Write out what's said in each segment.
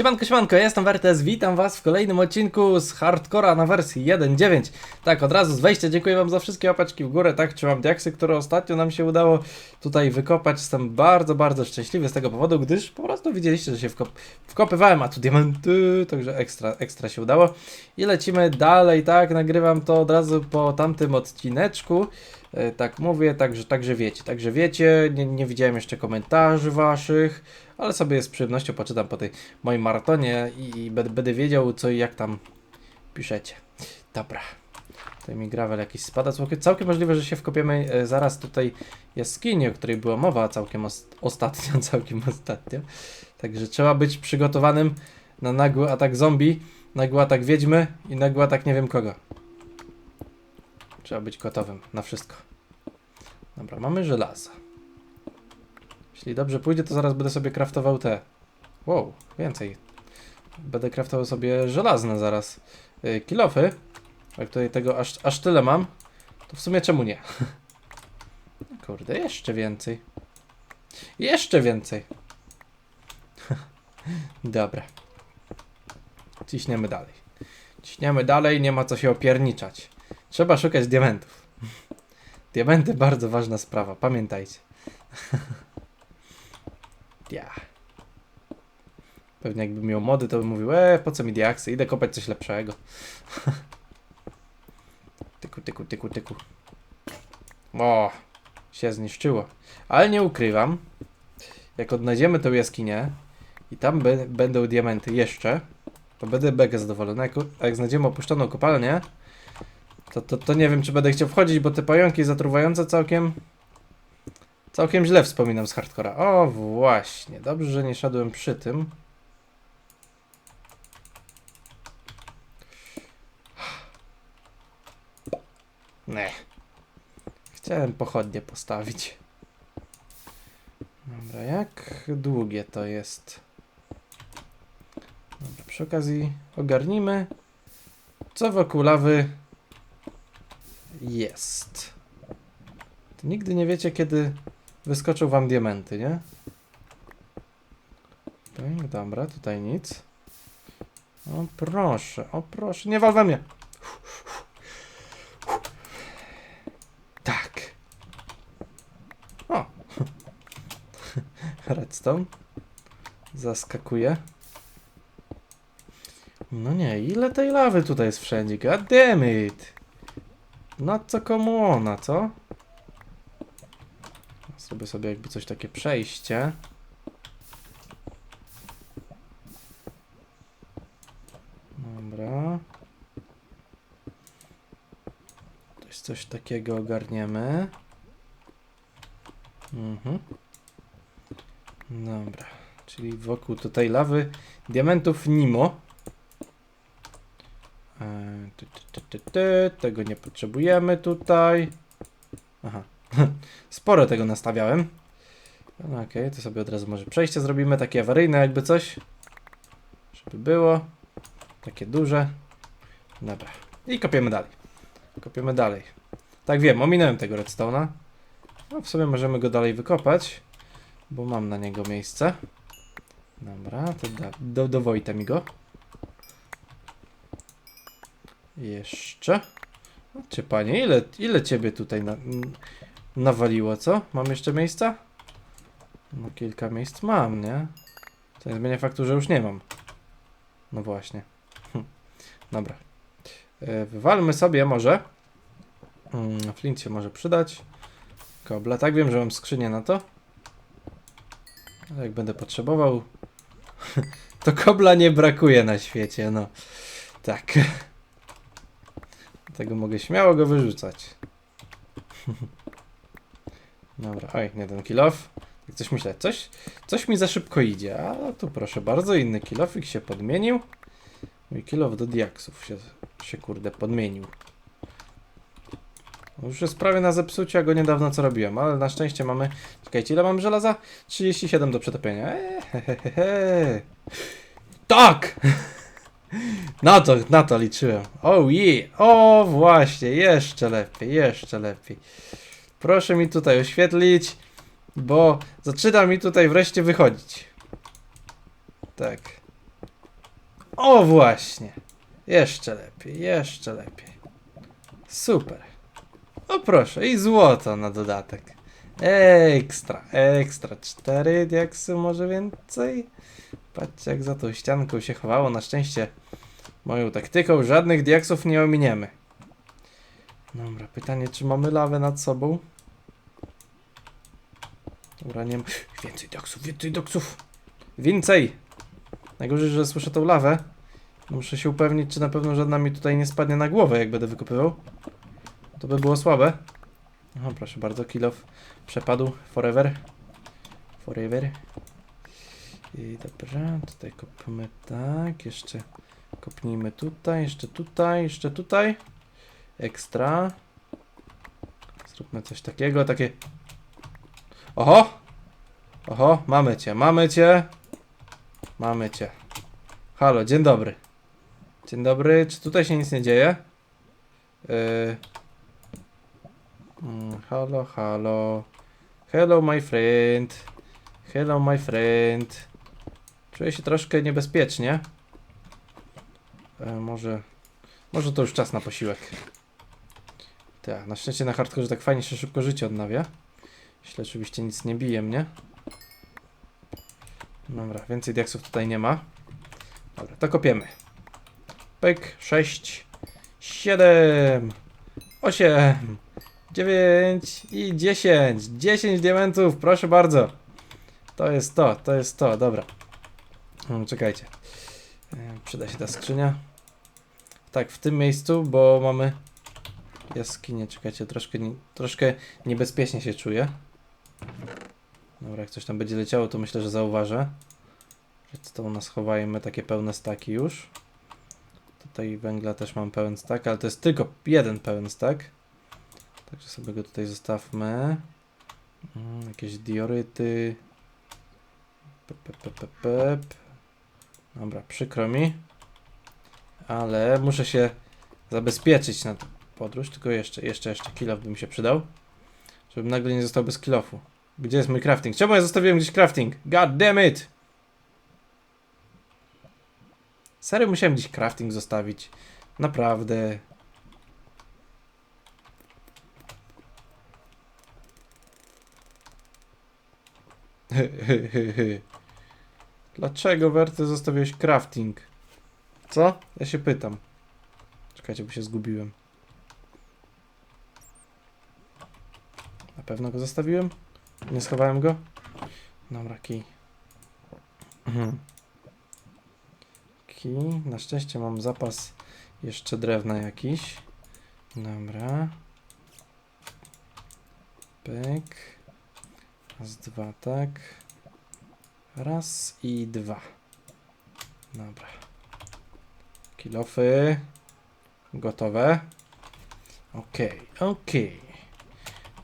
Siemanko, siemanko, ja jestem Wertes, witam was w kolejnym odcinku z Hardcora na wersji 1.9 Tak, od razu z wejścia dziękuję wam za wszystkie łapaczki w górę, tak, trzymam diaksy, które ostatnio nam się udało tutaj wykopać. Jestem bardzo, bardzo szczęśliwy z tego powodu, gdyż po prostu widzieliście, że się wkop wkopywałem, a tu diamenty, także ekstra, ekstra się udało. I lecimy dalej, tak, nagrywam to od razu po tamtym odcineczku Tak mówię, także, także wiecie, także wiecie, nie, nie widziałem jeszcze komentarzy waszych, ale sobie z przyjemnością poczytam po tej moim maratonie i, i będę, wiedział co i jak tam piszecie. Dobra. Tutaj mi gravel jakiś spada. Całkiem, możliwe, że się wkopiemy e, zaraz tutaj jaskini, o której była mowa całkiem os ostatnio, całkiem ostatnio. Także trzeba być przygotowanym na nagły atak zombie, nagły atak wiedźmy i nagły atak nie wiem kogo. Trzeba być gotowym na wszystko. Dobra, mamy żelazo. Jeśli dobrze pójdzie, to zaraz będę sobie craftował te. Wow, więcej. Będę craftował sobie żelazne zaraz. Yy, kilofy. Jak tutaj tego aż, aż tyle mam, to w sumie czemu nie? Kurde, jeszcze więcej. Jeszcze więcej. Dobra. Ciśniemy dalej. Ciśniemy dalej, nie ma co się opierniczać. Trzeba szukać diamentów. Diamenty bardzo ważna sprawa, pamiętajcie. Ja. Pewnie jakby miał mody, to bym mówił, e, po co mi diaksy, idę kopać coś lepszego. tyku, tyku, tyku, tyku. O, się zniszczyło. Ale nie ukrywam, jak odnajdziemy tą jaskinię i tam będą diamenty jeszcze, to będę mega zadowolony. Jak, jak znajdziemy opuszczoną kopalnię, to, to, to nie wiem, czy będę chciał wchodzić, bo te pająki zatruwające całkiem... Całkiem źle wspominam z hardcora. O, właśnie. Dobrze, że nie szedłem przy tym. Nie. Chciałem pochodnie postawić. Dobra, jak długie to jest? Dobra, przy okazji ogarnijmy, co wokół lawy jest. To nigdy nie wiecie, kiedy wyskoczą wam diamenty, nie? Dobra, tutaj nic. O proszę, o proszę, nie wal we mnie. Tak. O. Redstone. Zaskakuje. No nie, ile tej lawy tutaj jest wszędzie? God damn it. Na co komu ona, co? Zrobię sobie jakby coś takie przejście. Dobra. Jest coś takiego ogarniemy. Mhm. Dobra. Czyli wokół tutaj lawy diamentów Nimo. Eee, ty, ty. Tego nie potrzebujemy tutaj. Aha. Sporo tego nastawiałem. No Okej, to sobie od razu może przejście zrobimy, takie awaryjne jakby coś. Żeby było. Takie duże. Dobra. I kopiemy dalej. Kopiemy dalej. Tak wiem, ominąłem tego redstone'a. No w sumie możemy go dalej wykopać. Bo mam na niego miejsce. Dobra, to da, do, do mi go. Jeszcze. Czy panie, ile, ile ciebie tutaj na, nawaliło, co? Mam jeszcze miejsca? No kilka miejsc mam, nie? Nie zmienia faktu, że już nie mam. No właśnie. Hm. Dobra. E, Wywalmy sobie może. Mm, Flint się może przydać. Kobla. Tak wiem, że mam skrzynię na to. Ale jak będę potrzebował, to kobla nie brakuje na świecie, no. Tak. Dlatego mogę śmiało go wyrzucać. Dobra, oj, kill off. Jak coś myślę, coś, coś mi za szybko idzie, a tu proszę bardzo, inny kilofik się podmienił. Mój kilof do diaksów się, się kurde podmienił. Już jest prawie na zepsucie, a go niedawno co robiłem, ale na szczęście mamy... Czekajcie, ile mam żelaza? 37 do przetopienia. Eee, he, he, he. Tak! Na to, na to liczyłem. Oh yeah! O właśnie, jeszcze lepiej, jeszcze lepiej. Proszę mi tutaj oświetlić, bo zaczyna mi tutaj wreszcie wychodzić. Tak. O właśnie. Jeszcze lepiej, jeszcze lepiej. Super. O proszę, i złoto na dodatek. Ekstra, ekstra. Cztery diaksy, może więcej? Patrzcie, jak za tą ścianką się chowało. Na szczęście moją taktyką żadnych diaksów nie ominiemy. Dobra, pytanie, czy mamy lawę nad sobą? Dobra, nie. Więcej diaksów, więcej diaksów! Więcej! Najgorzej, że słyszę tą lawę. Muszę się upewnić, czy na pewno żadna mi tutaj nie spadnie na głowę, jak będę wykopywał. To by było słabe. O, proszę bardzo, kilof przepadł. Forever. Forever. I dobra, tutaj kopmy tak. Jeszcze kopnijmy tutaj, jeszcze tutaj, jeszcze tutaj. Ekstra. Zróbmy coś takiego, takie... Oho! Oho, mamy cię, mamy cię. Mamy cię. Halo, dzień dobry. Dzień dobry, czy tutaj się nic nie dzieje? Yy... Mm, halo, halo. Hello, my friend. Hello, my friend. Czuję się troszkę niebezpiecznie. E, może... Może to już czas na posiłek. Tak, na szczęście na hardkorze tak fajnie się szybko życie odnawia. Jeśli oczywiście nic nie bije mnie. Dobra, więcej diaksów tutaj nie ma. Dobra, to kopiemy. Pyk, 6, 7, 8, 9 i 10. 10 diamentów, proszę bardzo. To jest to, to jest to, dobra. Hmm, czekajcie. E, Przyda się ta skrzynia. Tak, w tym miejscu, bo mamy jaskinię. Czekajcie, troszkę, troszkę niebezpiecznie się czuję. Dobra, jak coś tam będzie leciało, to myślę, że zauważę. Redstone schowajmy takie pełne staki już. Tutaj węgla też mam pełen stack, ale to jest tylko jeden pełen stack. Także sobie go tutaj zostawmy. Mm, jakieś dioryty. Pep, pep, pep, pep. Dobra, przykro mi. Ale muszę się zabezpieczyć na tę podróż. Tylko jeszcze, jeszcze, jeszcze kilof by mi się przydał. Żebym nagle nie został bez kilofu. Gdzie jest mój crafting? Czemu ja zostawiłem gdzieś crafting? God damn it! Serio musiałem gdzieś crafting zostawić. Naprawdę. Dlaczego Werty zostawiłeś crafting? Co? Ja się pytam. Czekajcie, bo się zgubiłem. Na pewno go zostawiłem? Nie schowałem go? Dobra, kij. Mhm. Kij. Na szczęście mam zapas jeszcze drewna jakiś. Dobra. Pyk. Raz, dwa, tak. Raz i dwa. Dobra. Kilofy. Gotowe. Okej, okej.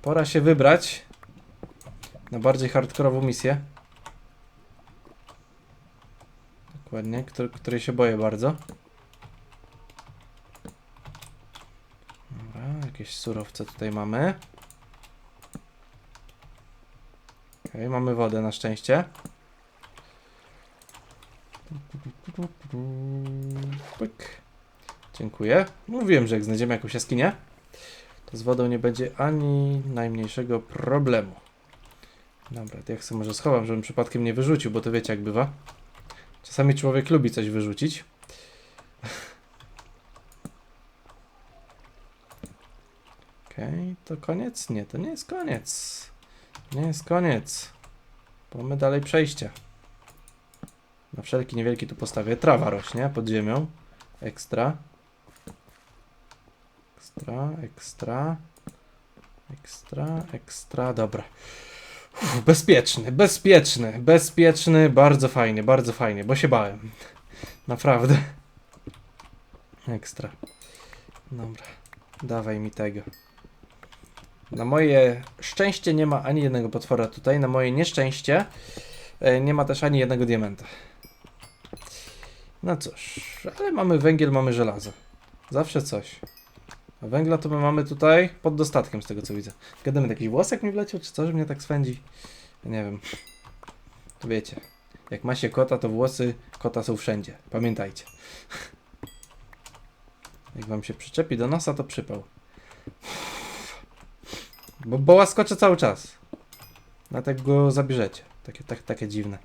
Pora się wybrać na bardziej hardkorową misję. Dokładnie, któr której się boję bardzo. Dobra, jakieś surowce tutaj mamy. Okej, mamy wodę na szczęście. Pyk. Dziękuję. Mówiłem, że jak znajdziemy jakąś jaskinię, to z wodą nie będzie ani najmniejszego problemu. Dobra, to jak sobie może schowam, żebym przypadkiem nie wyrzucił, bo to wiecie jak bywa. Czasami człowiek lubi coś wyrzucić. Okej, to koniec? Nie, to nie jest koniec. Nie jest koniec. Mamy dalej przejście. Na wszelki niewielki tu postawię. Trawa rośnie pod ziemią. Ekstra. Ekstra, ekstra. Ekstra, ekstra, dobra. Uff, bezpieczny, bezpieczny, bezpieczny, bardzo fajnie, bardzo fajnie, bo się bałem. Naprawdę. Ekstra. Dobra, dawaj mi tego. Na moje szczęście nie ma ani jednego potwora tutaj, na moje nieszczęście e, nie ma też ani jednego diamenta. No cóż, ale mamy węgiel, mamy żelazo. Zawsze coś. A węgla to my mamy tutaj pod dostatkiem z tego co widzę. Gadamy, jakiś włosek mi wleciał, czy co, że mnie tak swędzi? Nie wiem. To wiecie. Jak ma się kota, to włosy kota są wszędzie. Pamiętajcie. Jak wam się przyczepi do nosa, to przypał. Bo, bo łaskocze cały czas. Dlatego go zabierzecie. Takie, tak, takie dziwne.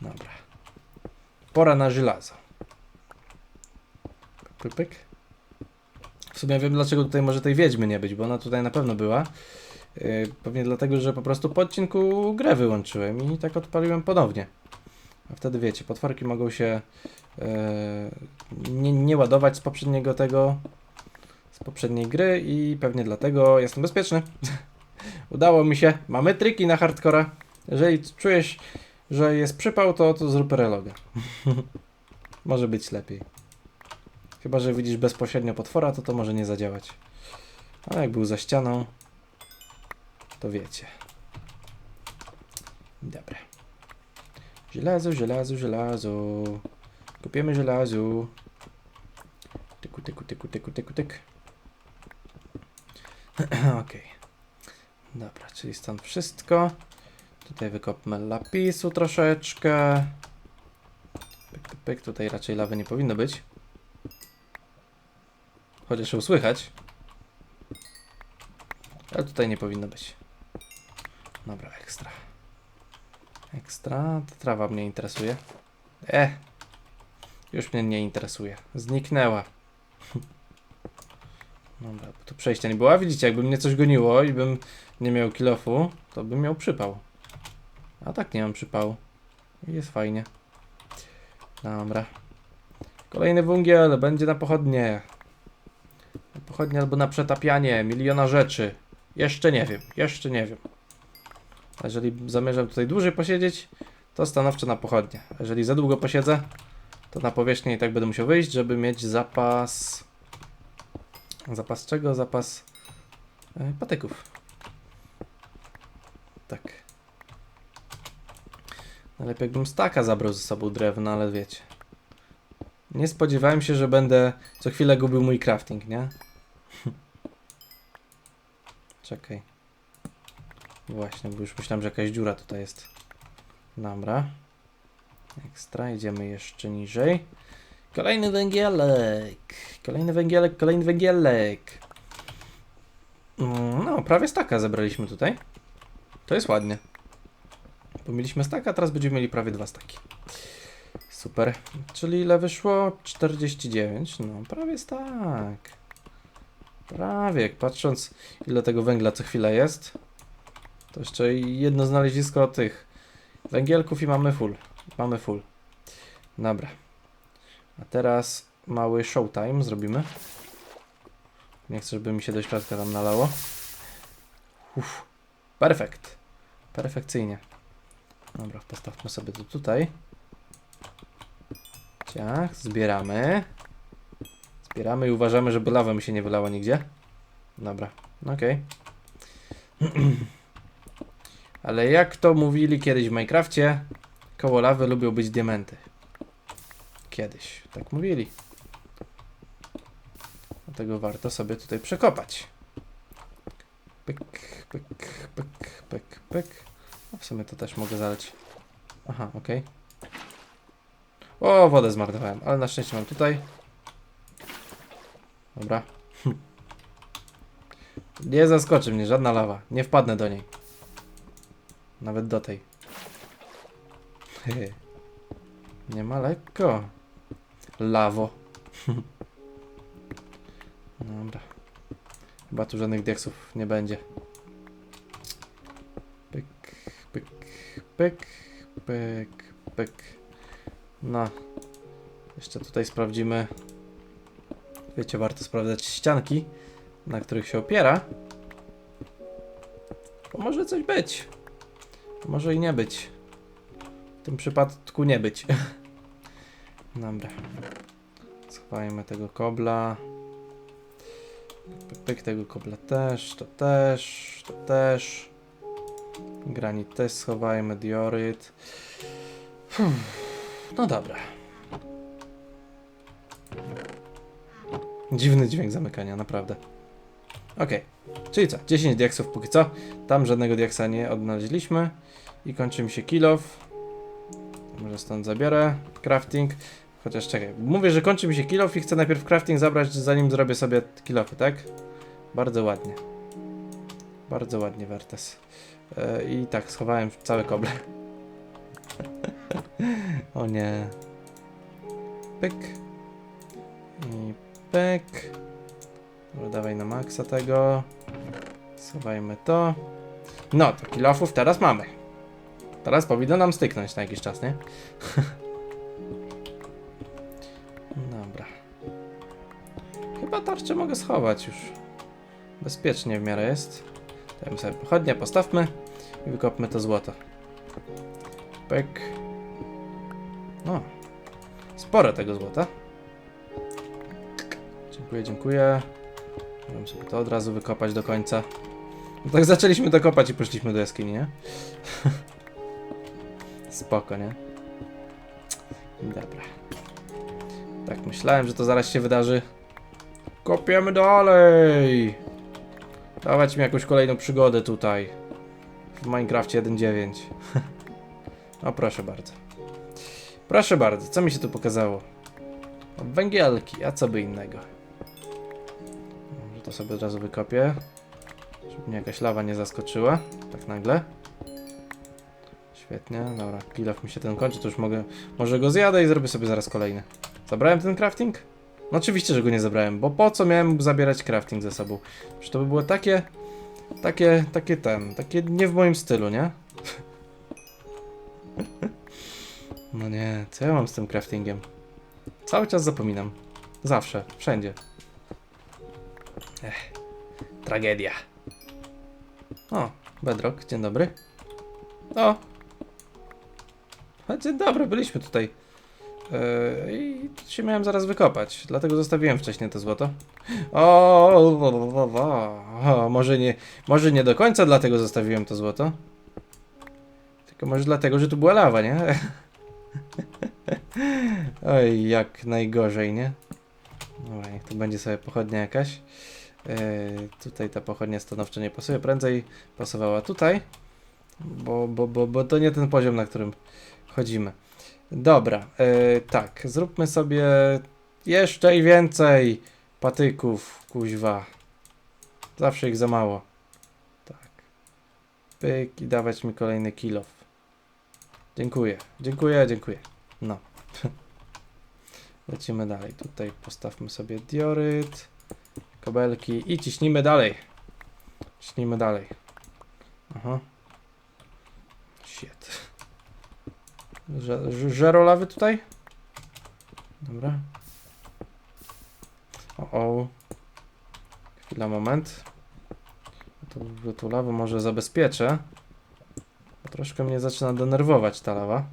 Dobra. Pora na żelazo. Pyk. W sumie wiem dlaczego tutaj może tej wiedźmy nie być, bo ona tutaj na pewno była. Yy, pewnie dlatego, że po prostu po odcinku grę wyłączyłem i tak odpaliłem ponownie. A wtedy wiecie, potworki mogą się yy, nie, nie ładować z poprzedniego tego, z poprzedniej gry i pewnie dlatego jestem bezpieczny. Udało mi się. Mamy triki na hardcora. Jeżeli czujesz, że jest przypał, to, to zrób reloga. może być lepiej. Chyba, że widzisz bezpośrednio potwora, to to może nie zadziałać. Ale jak był za ścianą, to wiecie. Dobra. Żelazo, żelazo, żelazo. Kupiemy żelazo. Tyku, tyku, tyku, tyku, tyku, tyk. Okej. Dobra, czyli stąd wszystko. Tutaj wykopmy lapisu troszeczkę. Pyk, pyk, pyk. Tutaj raczej lawy nie powinno być. Chociaż ją słychać. Ale tutaj nie powinno być. Dobra, ekstra. Ekstra. To trawa mnie interesuje. E. Już mnie nie interesuje. Zniknęła. Dobra, bo tu przejścia nie było. A widzicie, jakby mnie coś goniło i bym nie miał kilofu, to bym miał przypał. A tak nie mam przypału. Jest fajnie. Dobra. Kolejny węgiel będzie na pochodnie. Na pochodnie albo na przetapianie miliona rzeczy. Jeszcze nie wiem, jeszcze nie wiem. Jeżeli zamierzam tutaj dłużej posiedzieć, to stanowczo na pochodnie. Jeżeli za długo posiedzę, to na powierzchnię i tak będę musiał wyjść, żeby mieć zapas... Zapas czego? Zapas e, patyków. Tak. Najlepiej jakbym staka zabrał ze sobą drewna, ale wiecie. Nie spodziewałem się, że będę co chwilę gubił mój crafting, nie? Czekaj. Właśnie, bo już myślałem, że jakaś dziura tutaj jest. Dobra. Ekstra, idziemy jeszcze niżej. Kolejny węgielek. Kolejny węgielek, kolejny węgielek. Mm, No, prawie staka zebraliśmy tutaj. To jest ładnie. Bo mieliśmy staka, teraz będziemy mieli prawie dwa staki. Super. Czyli ile wyszło? 49. No, prawie tak. Prawie. Patrząc, ile tego węgla co chwilę jest, to jeszcze jedno znalezisko tych węgielków i mamy full. Mamy full. Dobra. A teraz mały showtime zrobimy. Nie chcę, żeby mi się do środka tam nalało. Uff. Perfekt. Perfekcyjnie. Dobra, postawmy sobie to tutaj. Ciach, zbieramy. Zbieramy i uważamy, żeby lawa mi się nie wylała nigdzie. Dobra, okej. Ale jak to mówili kiedyś w Minecrafcie, koło lawy lubią być diamenty. Kiedyś, tak mówili. Dlatego warto sobie tutaj przekopać. Pyk, pyk, pyk, pyk, pyk. W sumie to też mogę zaleć. Aha, okej. O, wodę zmarnowałem, ale na szczęście mam tutaj. Dobra. Nie zaskoczy mnie żadna lawa. Nie wpadnę do niej. Nawet do tej. Nie ma lekko. Lawo. Dobra. Chyba tu żadnych diaksów nie będzie. Pyk, pyk, pyk. No. Jeszcze tutaj sprawdzimy. Wiecie, warto sprawdzać ścianki, na których się opiera. Bo może coś być. Może i nie być. W tym przypadku nie być. Dobra. Schowajmy tego kobla. Pyk, pyk, tego kobla też, to też, to też. Granit też schowajmy, dioryt. No dobra. Dziwny dźwięk zamykania, naprawdę. Okej, czyli co? 10 diaksów póki co. Tam żadnego diaksa nie odnaleźliśmy. I kończy mi się kill off. Może stąd zabiorę crafting. Chociaż czekaj, mówię, że kończy mi się kilof i chcę najpierw crafting zabrać, zanim zrobię sobie kilofy, tak? Bardzo ładnie. Bardzo ładnie, Wertes. E, I tak, schowałem całe koble. o nie. Pyk. I pyk. Dobra, dawaj na maksa tego. Schowajmy to. No, to kilofów teraz mamy. Teraz powinno nam styknąć na jakiś czas, nie? Dobra. Chyba tarczę mogę schować już. Bezpiecznie w miarę jest. Dajmy sobie pochodnie, postawmy i wykopmy to złoto. Pek. No. Sporo tego złota. Dziękuję, dziękuję. Możemy sobie to od razu wykopać do końca. No tak zaczęliśmy to kopać i poszliśmy do jaskini, nie? Spoko, nie? Dobra. Tak myślałem, że to zaraz się wydarzy. Kopiemy dalej! Dawać mi jakąś kolejną przygodę tutaj. W Minecrafcie 1.9. no proszę bardzo. Proszę bardzo, co mi się tu pokazało? Węgielki, a co by innego? Może to sobie od razu wykopię. Żeby mnie jakaś lawa nie zaskoczyła. Tak nagle. Świetnie, dobra, kilof mi się ten kończy, to już mogę, może go zjadę i zrobię sobie zaraz kolejny. Zabrałem ten crafting? No oczywiście, że go nie zabrałem, bo po co miałem zabierać crafting ze sobą? Przecież to by było takie, takie, takie ten, takie nie w moim stylu, nie? No nie, co ja mam z tym craftingiem? Cały czas zapominam. Zawsze, wszędzie. Ech, tragedia. O, Bedrock, dzień dobry. O! A, dzień dobry, byliśmy tutaj. Yy, I się miałem zaraz wykopać, dlatego zostawiłem wcześniej to złoto. O, może nie, może nie do końca dlatego zostawiłem to złoto. Tylko może dlatego, że tu była lawa, nie? Oj, jak najgorzej, nie? Dobra, niech to będzie sobie pochodnia jakaś. Yy, tutaj ta pochodnia stanowczo nie pasuje. Prędzej pasowała tutaj, bo, bo, bo, bo to nie ten poziom, na którym chodzimy. Dobra, yy, tak, zróbmy sobie jeszcze więcej patyków, kuźwa. Zawsze ich za mało. Tak. Pyk i dawać mi kolejny kilof. Dziękuję, dziękuję, dziękuję. No. Lecimy dalej. Tutaj postawmy sobie dioryt, kabelki i ciśnijmy dalej. Ciśnijmy dalej. Aha. Shit. Że- że- Żero lawy tutaj? Dobra. O, o. Chwila, moment. To, tą lawę może zabezpieczę. Troszkę mnie zaczyna denerwować ta lawa.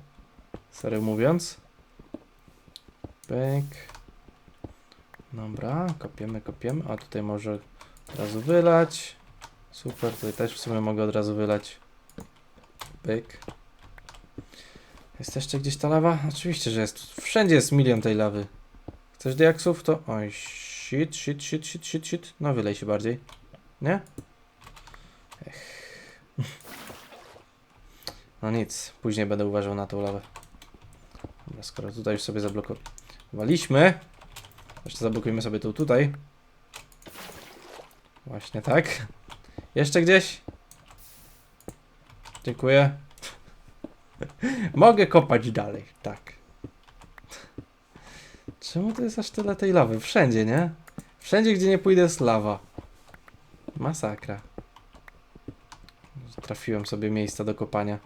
Serio mówiąc. Pyk. Dobra, kopiemy, kopiemy. A tutaj może od razu wylać. Super, tutaj też w sumie mogę od razu wylać. Pyk. Jest jeszcze gdzieś ta lawa? Oczywiście, że jest. Wszędzie jest milion tej lawy. Chcesz diaksów? To... Oj, shit, shit, shit, shit, shit, shit. No wylej się bardziej. Nie? Ech. No nic, później będę uważał na tą lawę. Dobra, skoro tutaj już sobie zablokowaliśmy, jeszcze zablokujemy sobie tą tutaj. Właśnie tak. Jeszcze gdzieś? Dziękuję. Mogę kopać dalej, tak. Czemu to jest aż tyle tej lawy? Wszędzie, nie? Wszędzie, gdzie nie pójdę, jest lawa. Masakra. Trafiłem sobie miejsca do kopania.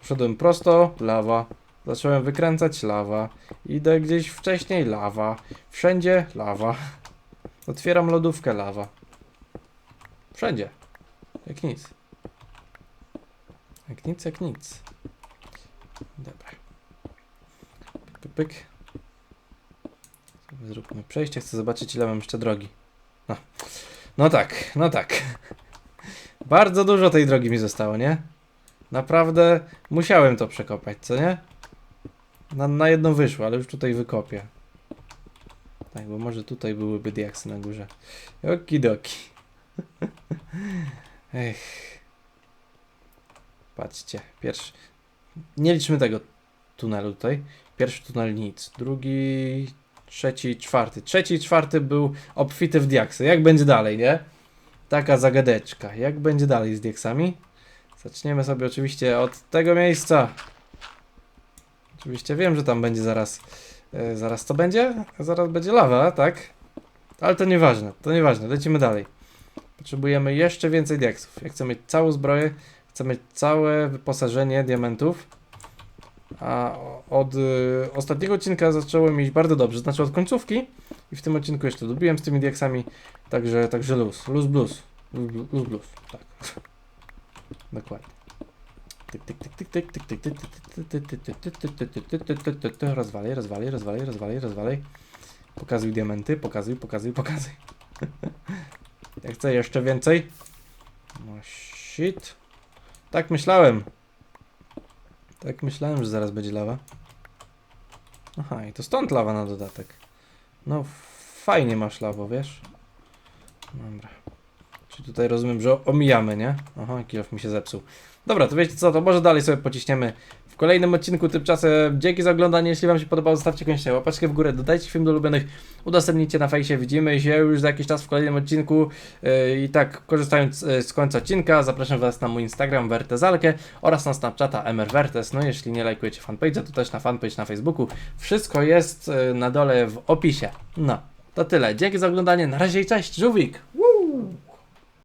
Poszedłem prosto, lawa. Zacząłem wykręcać lawa. Idę gdzieś wcześniej, lawa. Wszędzie lawa. Otwieram lodówkę, lawa. Wszędzie. Jak nic. Jak nic, jak nic. Dobra. Pyk, Zróbmy przejście. Chcę zobaczyć, ile mam jeszcze drogi. No. No tak, no tak. Bardzo dużo tej drogi mi zostało, nie? Naprawdę musiałem to przekopać, co nie? Na, na jedno wyszło, ale już tutaj wykopię. Tak, bo może tutaj byłyby diaksy na górze. Okidoki. Ech. Patrzcie, pierwszy. Nie liczmy tego. tunelu tutaj. Pierwszy tunel nic, drugi, trzeci, czwarty. Trzeci i czwarty był obfity w diaksy. Jak będzie dalej, nie? Taka zagadeczka. Jak będzie dalej z diaksami? Zaczniemy sobie oczywiście od tego miejsca. Oczywiście wiem, że tam będzie zaraz. e, zaraz co będzie? Zaraz będzie lawa, tak? Ale to nieważne, to nieważne. Lecimy dalej. Potrzebujemy jeszcze więcej diaksów. Jak chcę mieć całą zbroję, chcę mieć całe wyposażenie diamentów. A od y, ostatniego odcinka zacząłem mieć bardzo dobrze, znaczy od końcówki i w tym odcinku jeszcze dobiłem z tymi diaksami, także, także luz, luz blues, luz luz blues, tak. Dokładnie. Rozwalaj, rozwalaj, rozwalaj, rozwalaj, rozwalaj. Pokazuj diamenty, pokazuj, pokazuj, pokazuj. Ja chcę jeszcze więcej. No shit. Tak myślałem. Tak myślałem, że zaraz będzie lawa. Aha, i to stąd lawa na dodatek. No fajnie masz lawo, wiesz? Dobra. Czy tutaj rozumiem, że omijamy, nie? Aha, kilof mi się zepsuł. Dobra, to wiecie co, to może dalej sobie pociśniemy kolejnym odcinku. Tymczasem dzięki za oglądanie. Jeśli Wam się podobało, zostawcie koniecznie łapeczkę w górę, dodajcie film do ulubionych, udostępnijcie na fejsie. Widzimy się już za jakiś czas w kolejnym odcinku. Yy, I tak, korzystając yy, z końca odcinka, zapraszam Was na mój Instagram Wertezalkę oraz na Snapchata MRWertes. No jeśli nie lajkujecie fanpage'a, to też na fanpage na Facebooku. Wszystko jest yy, na dole w opisie. No, to tyle. Dzięki za oglądanie. Na razie i cześć. Żółwik!